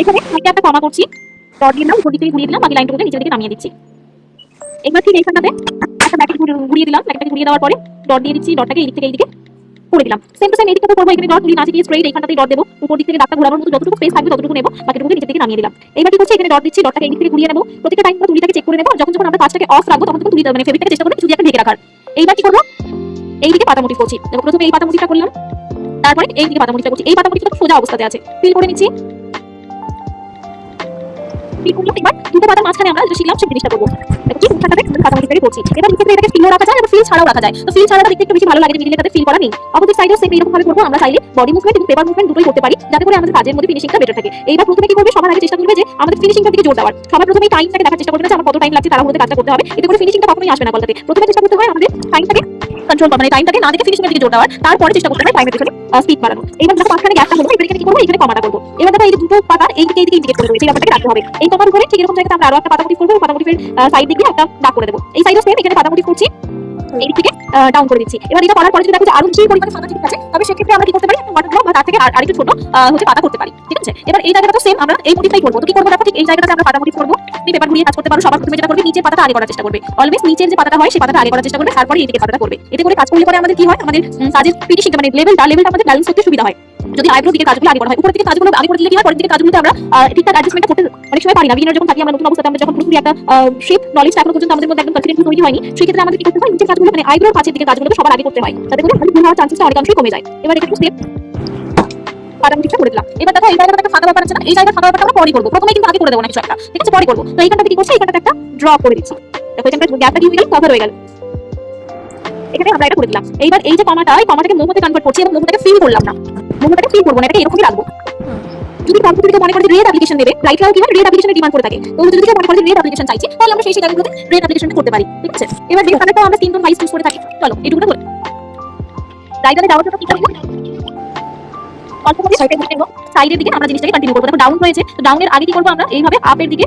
এখানে আমি একটা কমা করছি। ডট দিক ঘুরিয়ে দিলাম, বাকি নিচের দিকে নামিয়ে দিচ্ছি। ঠিক এইখানটাতে একটা ব্যাকেট ঘুরিয়ে দিলাম ঘুরিয়ে দেওয়ার পরে ডট দিয়ে দিচ্ছি ডটটাকে এই দিক থেকে এই দিকে করে দিলাম। টু সেম এই এখানে ডট স্ট্রেট এইখানটাতেই ডট উপর দিক থেকে মতো যতটুকু স্পেস থাকবে ততটুকু নামিয়ে দিলাম। এবার কি করছি, এখানে ডট দিচ্ছি ডটটাকে এই দিক থেকে ঘুরিয়ে নেব। প্রত্যেকটা টাইম তুলিটাকে চেক করে নেব যখন যখন আমরা কাজটাকে অফ রাখব, তখন তখন তুলি মানে ফেব্রিকটাকে চেষ্টা একটা ঢেকে রাখার। এইবার কি করব? এইদিকে পাতামুটি করছি। দেখো, প্রথমে এই পাতামুটিটা করলাম, তারপরে এই দিকে পাতামুটিটা করছি। এই পাতামুটিটা খুব সোজা অবস্থাতে আছে। ফিল করে নিচ্ছি। মাঝখানে আমরা যেটা শিখলাম এবার নিচে ছাড়াও রাখা যায়। তো ফিল ছাড়াটা দেখতে ভালো লাগে দুটোই করতে পারি, যাতে করে আমাদের কাজের মধ্যে ফিনিশিংটা বেটার থাকে। এইবার প্রথমে কি করবে দেখার চেষ্টা করবে যে আমার কত টাইম লাগছে তারা মধ্যে কাজটা করতে হবে। এতে করে ফিনিশিংটা কখনোই আসবে না বলতে। প্রথমে আমাদের টাইমটাকে কন্ট্রোল করা মানে জোর দেওয়ার। তারপরে চেষ্টা করতে হয় টাইমের পিছনে স্পিড বাড়ানো গ্যাপটা হলো, এবার কি করব, এখানে কমাটা করব। এবার দুটো পাতার, এই এই দিকে ইন্ডিকেট রাখতে হবে। কমার উপরে ঠিক এরকম জায়গাতে আমরা আরও একটা সাইড দিকে একটা দাগ করে দেবো। এই এখানে ডাউন করে দিচ্ছি। এবার এটা করার পরে যদি দেখো আরও পরিমাণে ফাঁকা ঠিক আছে, তবে সেক্ষেত্রে আমরা কি করতে পারি? একটা ওয়াটার ড্রপ বা তার থেকে আর আরেকটু ছোট হচ্ছে পাতা করতে পারি। ঠিক আছে? এবার এই জায়গাটা তো সেম আমরা এই মোটিভটাই করব। তো কি করব দেখো, ঠিক এই জায়গাটাতে আমরা পাতা করব তুমি পেপার ঘুরিয়ে কাজ করতে পারো, সবার যেটা করবে, নিচের পাতাটা আগে করার চেষ্টা করবে। অলওয়েজ নিচের যে পাতাটা হয়, সেই পাতাটা আগে করার চেষ্টা করবে, তারপরে এই দিকে পাতাটা করবে। এতে করে কাজ করলে পরে আমাদের কি হয়? আমাদের কাজের ফিনিশিংটা মানে লেভেলটা লেভেলটা আমাদের ব্যালেন্স করতে সুবিধা হয়। যদি আইব্রো দিকে কাজগুলো আগে করা হয়, উপরের দিকে কাজগুলো আগে করে দিলে কি হয়? পরের দিকে কাজগুলোতে আমরা ঠিকঠাক অ্যাডজাস্টমেন্ট করতে অনেক সময় পারি না। বিগিনার যখন থাকি, আমরা নতুন অবস্থাতে আমরা যখন পুরোপুরি একটা শিপ নলেজটা এখনও পর্যন্ত আমাদের মধ্যে একদম কনফিডেন্স তৈরি হয়নি, সেক্ষেত্রে আমাদের কি করতে হয়? নিচের কাজগুলো মানে আইব্রোর কাছের দিকে কাজগুলো সবার আগে করতে হয়। তাতে করে ভুল হওয়ার চান্সেসটা অনেকাংশই কমে যায়। এবার এটা একটু স্টেপ পাটামুটিটা করে দিলাম। এবার দেখো, এই জায়গাটা একটা ফাঁকা ব্যাপার আছে না? এই জায়গাটা ফাঁকা ব্যাপারটা আমরা পরে করব। প্রথমে কিন্তু আগে করে দেবো না কিছু একটা। ঠিক আছে? পরে করব। তো এইখানটাতে কি করছি? এইখানটাতে একটা ড্র করে দিচ্ছি। দেখো এখানটা গ্যাপটা হয়ে গেল কভার হয়ে গেল। এখানে আমরা এটা করে দিলাম। এইবার এই যে কমাটা এই কমাটাকে মোমোতে কনভার্ট করছি এবং মোমোটাকে ফিল করলাম না। মোমোটাকে ফিল করব না এটাকে এরকমই রাখব। যদি মনে করে রেড অ্যাপ্লিকেশন দেবে কি হয়? রেড অ্যাপ্লিকেশনের ডিমান্ড করে থাকে। তো যদি মনে করে রেড অ্যাপ্লিকেশন চাইছি তাহলে আমরা সেই জায়গাগুলোতে রেড করতে পারি। ঠিক আছে? এবার কালারটাও আমরা তিন টোন চুজ করে থাকি। চলো এইটুকুটা করে রাইটারে যাওয়ার জন্য কি করব? অল্প করে সাইডে দিকে নেব সাইডের দিকে আমরা জিনিসটাকে কন্টিনিউ করব। দেখো ডাউন হয়েছে তো ডাউনের আগে কি করব আমরা? এইভাবে আপের দিকে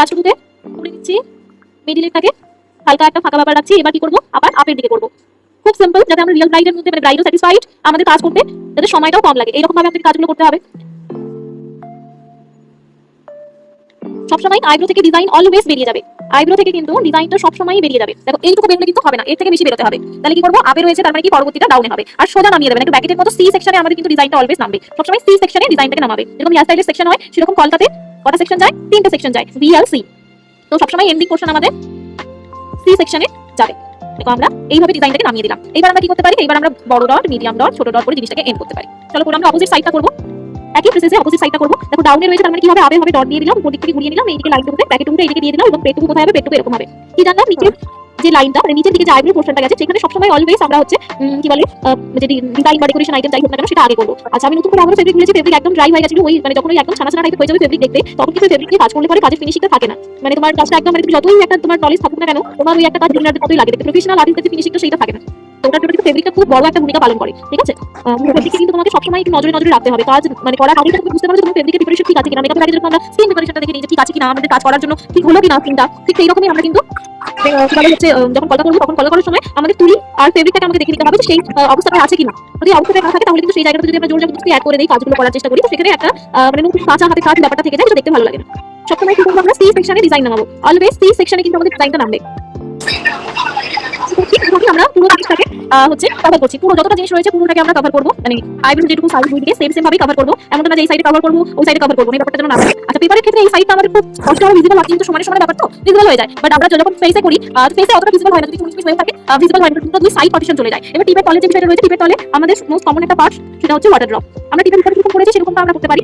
কাজটুকুতে করে দিচ্ছি মিডিলেরটাকে হালকা একটা ফাঁকা ব্যাপার রাখছি, এবার কি করব? আবার আপের দিকে করব। খুব সিম্পল যাতে আমরা রিয়েল ব্রাইডের মধ্যে মানে ব্রাইডও স্যাটিসফাইড আমাদের কাজ করতে, যাতে সময়টাও কম লাগে। এরকম ভাবে আমাদের কাজগুলো করতে হবে। সবসময় আইব্রো থেকে ডিজাইন অলওয়েজ বেরিয়ে যাবে। আইব্রো থেকে কিন্তু ডিজাইনটা সবসময়ই বেরিয়ে যাবে। দেখো, এইটুকু বেরোলে কিন্তু হবে না, এর থেকে বেশি বেরোতে হবে। তাহলে কি করব? আপে রয়েছে, তার মানে কি পরবর্তীটা ডাউনে হবে। আর সোজা নামিয়ে দেবে। একটু ব্যাকেটের মতো সি সেকশনে আমাদের কিন্তু ডিজাইনটা অলওয়েজ নামবে। সবসময় সি সেকশনে ডিজাইনটাকে নামাবে। এরকম ইয়ার স্টাইলের সেকশন হয়, সেরকম কলকাতে কটা সেকশন যায়? তিনটে সেকশন যায় বি আর সি তো সবসময় এন্ডিং পোর্শন আমাদের সি সেকশনে যাবে। দেখো, আমরা এইভাবে ডিজাইনটাকে নামিয়ে দিলাম। এবার আমরা কি করতে পারি? এবার আমরা বড় ডট মিডিয়াম ডট ছোট ডট করে জিনিসটাকে এন্ড করতে পারি। চলো, পুরো আমরা অপোজিট সাইডটা করব। একই প্রসেসে অপোজিট সাইডটা করব। দেখো ডাউনে রয়েছে, তার মানে কি হবে? আবে হবে ডট দিয়ে দিলাম উপর দিক থেকে ঘুরিয়ে নিলাম এইদিকে লাইন টুকুতে ব্যাকেট টুকুতে এইদিকে দিয়ে দিলাম, এবং পেটুকু কোথায় হবে? পেটুকু এরকম হবে। কি জানলাম? নিচের যে লাইনটা মানে নিচের দিকে যে আইব্রো পোর্শনটা গেছে, সেখানে সবসময় অলওয়েজ আমরা হচ্ছে কি বলে যে ডিজাইন বা ডেকোরেশন আইটেম যাই হোক না কেন, সেটা আগে করব। আচ্ছা আমি নতুন করে আবার ফেব্রিক নিয়েছি ফেব্রিক একদম ড্রাই হয়ে গেছিল, ওই মানে যখন ওই একদম ছানা ছানা টাইপের হয়ে যাবে ফেব্রিক দেখতে, তখন কিন্তু ফেব্রিক দিয়ে কাজ করলে পরে কাজের ফিনিশিংটা থাকে না। মানে তোমার কাজটা একদম মানে তুমি যতই একটা তোমার নলেজ থাকুক না কেন, তোমার ওই একটা কাজ ডিজাইনারদের মতোই লাগে প্রফেশনাল আর্টিস্টের ফিনিশিংটা সেটা থাকে না। তো জন্য কিন্তু ফেব্রিকটা খুব বড় একটা ভূমিকা পালন করে, ঠিক আছে? কিন্তু তোমাকে সবসময় একটু নজরে নজরে রাখতে হবে, কাজ মানে করার আগে তুমি বুঝতে পারো যে তোমার ফেব্রিকের প্রিপারেশন ঠিক আছে কিনা মেকআপের আগে যখন আমরা স্কিন প্রিপারেশনটা দেখে নিই যে ঠিক আছে কিনা, আমাদের কাজ করার জন্য ঠিক হলো কিনা স্কিনটা ঠিক সেই রকমই আমরা কিন্তু যখন তখন করার সময় আমাদের তুলি আর ফেব্রিকটাকে আমাকে দেখে নিতে হবে সেই অবস্থাটা আছে কিনা। যদি অবস্থাটা না থাকে, তাহলে কিন্তু সেই জায়গাটা যদি আমরা জোর জবরদস্তি অ্যাড করে দিই, কাজগুলো করার চেষ্টা করি, তো সেখানে একটা মানে নতুন কাঁচা হাতে কাজ ব্যাপারটা থেকে যায় দেখতে ভালো লাগে না। সবসময় কি করব আমরা সি সেকশনে ডিজাইন নামাবো। অলওয়েজ সি সেকশনে কিন্তু আমাদের ডিজাইনটা নামবে। এইভাবে আমরা পুরো আহ, হচ্ছে কভার করছি। পুরো যতটা জিনিস রয়েছে পুরোটাকে আমরা কভার করব। মানে আইব্রো যেটুকু সাইজ দুই দিকে সেম সেম ভাবে কভার করব। এমন না যে এই সাইডে কভার করব ওই সাইডে কভার করব। এই ব্যাপারটা যেন না। আচ্ছা পেপারের ক্ষেত্রে এই সাইডটা আমাদের খুব কষ্ট হবে ভিজিবল কিন্তু সমানে সমানে ব্যাপার তো ভিজিবল হয়ে যায়। বাট আমরা যখন ফেসে করি ফেসে অতটা ভিজিবল হয় না। যদি তুমি ওয়েব থাকে ভিজিবল হয় না। কিন্তু দুই সাইড পার্টিশন চলে যায়। এবার টিপের তলে যে বিষয়টা রয়েছে টিপের তলে আমাদের মোস্ট কমন একটা পার্ট সেটা হচ্ছে ওয়াটার ড্রপ আমরা টিপের ভিতরে যেরকম করেছি সেরকম আমরা করতে পারি।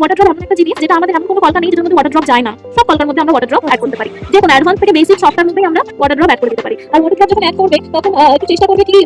ওয়াটার ড্রপ একটা জিনিস যেটা আমাদের এমন কোনো কলকা নেই যেটার ওয়াটার ড্রপ যায় না। সব কলকার মধ্যে আমরা ওয়াটার ড্রপ করতে পারি। যে অ্যাডভান্স থেকে বেসিক সফটওয়্যার মধ্যেই আমরা ওয়াটার ড্রপ অ্যাড পারি। আর ওয়াটার ড্রপ যখন অ্যাড করবে, তখন একটু চেষ্টা করবে কি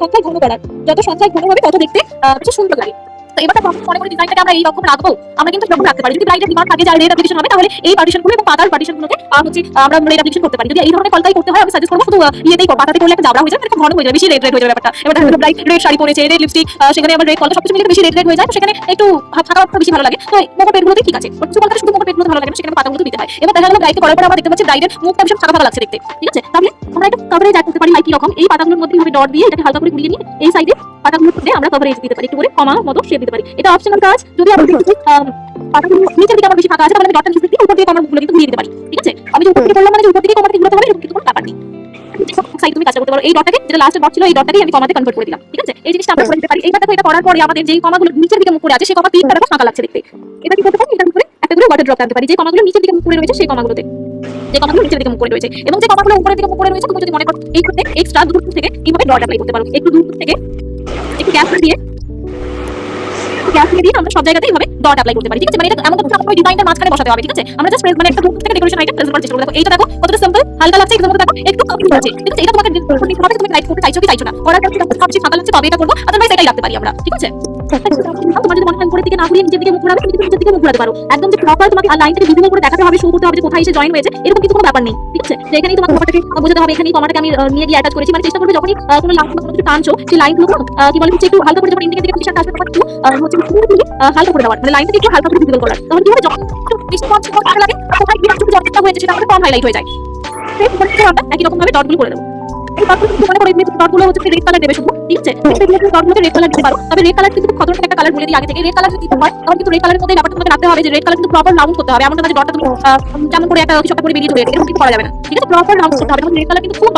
সংখ্যায় ঘন করার। যত সংখ্যায় ঘন হবে, তত দেখতে বেশি সুন্দর লাগে। তো এবার মনে করি ডিজাইনটাকে আমরা এই রকম রাখব। আমরা কিন্তু এরকম রাখতে পারি যদি ব্রাইডের ডিমান্ড থাকে যে রেড অ্যাপ্লিকেশন হবে তাহলে এই পার্টিশনগুলো এবং পাতার পার্টিশনগুলোকে হচ্ছে আমরা রেড অ্যাপ্লিকেশন করতে পারি। যদি এই ধরনের কলকাই করতে হয় আমি সাজেস্ট করব শুধু ইয়েতেই করব, পাতাতে করলে একটা জাবরা হয়ে যায় মানে ঘন হয়ে যায় বেশি রেড রেড হয়ে যাবে ব্যাপারটা। এবার ব্রাইড রেড শাড়ি পরেছে রেড লিপস্টিক সেখানে আবার রেড কলকা সবকিছু মিলে বেশি রেড রেড হয়ে যায় তো সেখানে একটু ফাঁকা বেশি ভালো লাগে। তো মোটা পেটগুলোতে ঠিক আছে। কিছু কলকাতা শুধু মোটা পেটগুলো ভালো লাগে সেখানে পাতাগুলো দিতে হয়। এবার দেখা গেল ব্রাইডকে করার পর আমরা দেখতে পাচ্ছি ব্রাইডের মুখটা ভীষণ ফাঁকা ফাঁকা লাগছে দেখতে। ঠিক আছে? তাহলে আমরা একটু কভারেজ অ্যাড করতে পারি একই রকম এই পাতাগুলোর মধ্যে ভাবে ডট দিয়ে এটাকে হালকা করে ঘুরিয়ে নিয়ে এই সাইডে পাতাগুলোর মধ্যে আমরা কভারেজ দিতে পারি। একটু করে কমা মতো শেপ দিতে পারি। এটা অপশনাল কাজ। যদি আমরা পাতাগুলো নিচের দিকে আমার বেশি ফাঁকা আছে, তাহলে আমি ডটটা নিচের দিকে উপর দিকে কমার মুখগুলো কিন্তু ঘুরিয়ে দিতে পারি। ঠিক আছে? আমি যে উপর দিকে করলাম মানে যে উপর দিকে কমাতে ঘুরাতে হবে এরকম কিন্তু কোনো নেই। সাইড তুমি কাজটা করতে পারো। এই ডটটাকে যেটা লাস্টে ডট ছিল, এই ডটটাকে আমি কমাতে কনভার্ট করে দিলাম। ঠিক আছে? এই জিনিসটা আমরা করে দিতে পারি। এইবার দেখো এটা করার পরে আমাদের যেই কমাগুলো নিচের দিকে মুখ করে আছে, সেই কমা তিনটা ফাঁকা লাগছে দেখতে। এবার কি করতে পারি? এটার উপরে একটা করে ওয়াটার ড্রপ আনতে পারি। যে কমাগুলো নিচের দিকে মুখ করে রয়েছে, সেই কমাগুলোতে যে কমাগুলো নিচের দিকে মুখ করে রয়েছে। এবং যে কমাগুলো উপরের দিকে মুখ করে রয়েছে তুমি যদি মনে করো, এই করতে এক্সট্রা দূর থেকে এইভাবে ডট অ্যাপ্লাই করতে পারো। একটু দূর থেকে আমরা সব জায়গাতেই ভাবে ডট অ্যাপ্লাই করতে পারি, ঠিক আছে? মানে এটা এমন কোনো ডিজাইনটা মাঝখানে বসাতে হবে, ঠিক আছে? আমরা জাস্ট মানে একটা থেকে ডেকোরেশন আইটেম প্রেজেন্ট করার চেষ্টা করব। দেখো, এইটা দেখো, কতটা সিম্পল হালকা লাগছে দেখো, একটু আছে? এটা তোমাকে তুমি চাইছো এটা করব আদারওয়াইজ এটাই রাখতে পারি আমরা, ঠিক আছে? তোমার যদি মনে উপরের দিকে না ঘুরিয়ে নিচের দিকে মুখ ঘোরাবে, তুমি কিন্তু নিচের দিকে মুখ ঘোরাতে পারো। একদম তোমাকে লাইনটাকে ভিজিবল করে দেখাতে হবে কোথায় জয়েন হয়েছে, এরকম কোনো ব্যাপার নেই, ঠিক আছে? কমাটাকে বোঝাতে হবে আমি মানে চেষ্টা করবে যখনই লাইন লাইনগুলো কি বলে একটু হালকা করে যখন হালকা করে দেওয়ার। মানে লাইনটাকে একটু হালকা করে ভিজিবল করার। তখন কি হবে? যখন লাগে, কোথায় হয়েছে, সেটা আমাদের কম হয়ে যায়। ডটগুলো করে দেবো। এই কালার দেবে শুধু কালার দিতে পারো তবে রেড কিন্তু খতরনাক একটা কালার বলে দিই আগে থেকে রেড কালার হয় তখন কিন্তু মধ্যে ব্যাপারটা রাখতে হবে যে রেড কিন্তু প্রপার রাউন্ড করতে হবে এমন না যে করে একটা কিছু একটা করে করা যাবে না ঠিক আছে প্রপার রাউন্ড করতে হবে তখন রেড কালার কিন্তু খুব